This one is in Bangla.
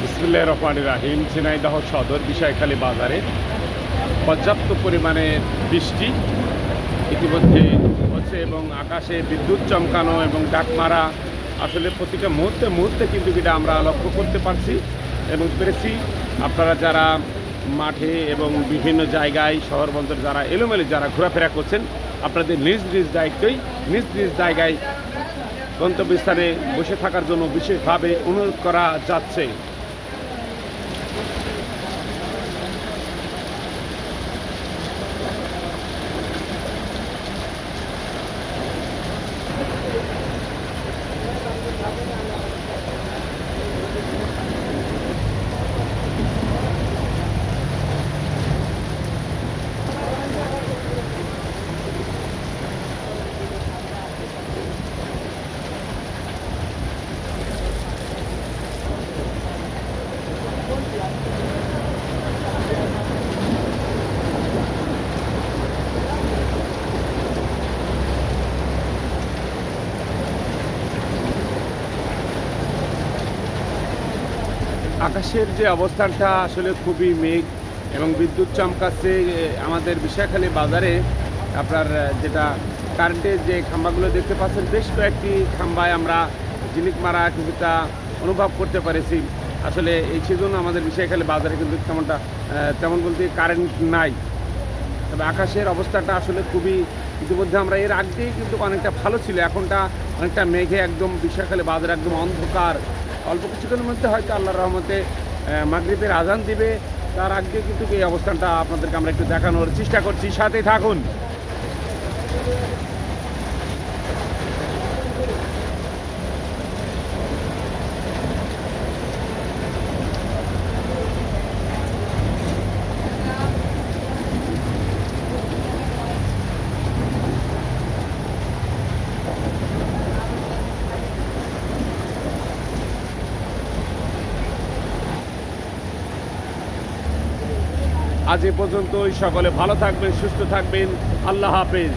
বিসমুল্লাহ রহমান রাহিম। ঝিনাইদহ সদর বিষয়খালী বাজারে পর্যাপ্ত পরিমাণে বৃষ্টি ইতিমধ্যে হচ্ছে এবং আকাশে বিদ্যুৎ চমকানো এবং ডাকমারা আসলে প্রতিটা মুহূর্তে মুহূর্তে কিন্তু এটা আমরা লক্ষ্য করতে পারছি এবং পেরেছি। আপনারা যারা মাঠে এবং বিভিন্ন জায়গায় শহর বন্দর যারা এলোমেলো যারা ঘোরাফেরা করছেন, আপনাদের নিজ নিজ দায়িত্বই, নিজ নিজ জায়গায় গন্তব্যস্থানে বসে থাকার জন্য বিশেষভাবে অনুরোধ করা যাচ্ছে। আকাশের যে অবস্থানটা আসলে খুবই মেঘ এবং বিদ্যুৎ চমকাচ্ছে আমাদের বিশাখালী বাজারে। আপনার যেটা কারেন্টের যে খাম্বাগুলো দেখতে পাচ্ছেন, বেশ কয়েকটি খাম্বায় আমরা জিনিক মারা কিছুটা অনুভব করতে পেরেছি। আসলে এই সেজন্য আমাদের বিশাখালী বাজারে কিন্তু তেমনটা তেমন বলতে কারেন্ট নাই। তবে আকাশের অবস্থাটা আসলে খুবই ইতিমধ্যে আমরা এর আগেই কিন্তু অনেকটা ভালো ছিল। এখনটা অনেকটা মেঘে একদম বিশাখালী বাজার একদম অন্ধকার। অল্প কিছুক্ষণের মধ্যে হয়তো আল্লাহর রহমতে মাগরীবের আজান দিবে। তার আগে কিন্তু এই অবস্থানটা আপনাদেরকে আমরা একটু দেখানোর চেষ্টা করছি। সাথে থাকুন। আজ এ পর্যন্তই। সকলে ভালো থাকবেন সুস্থ থাকবেন। আল্লাহ হাফেজ।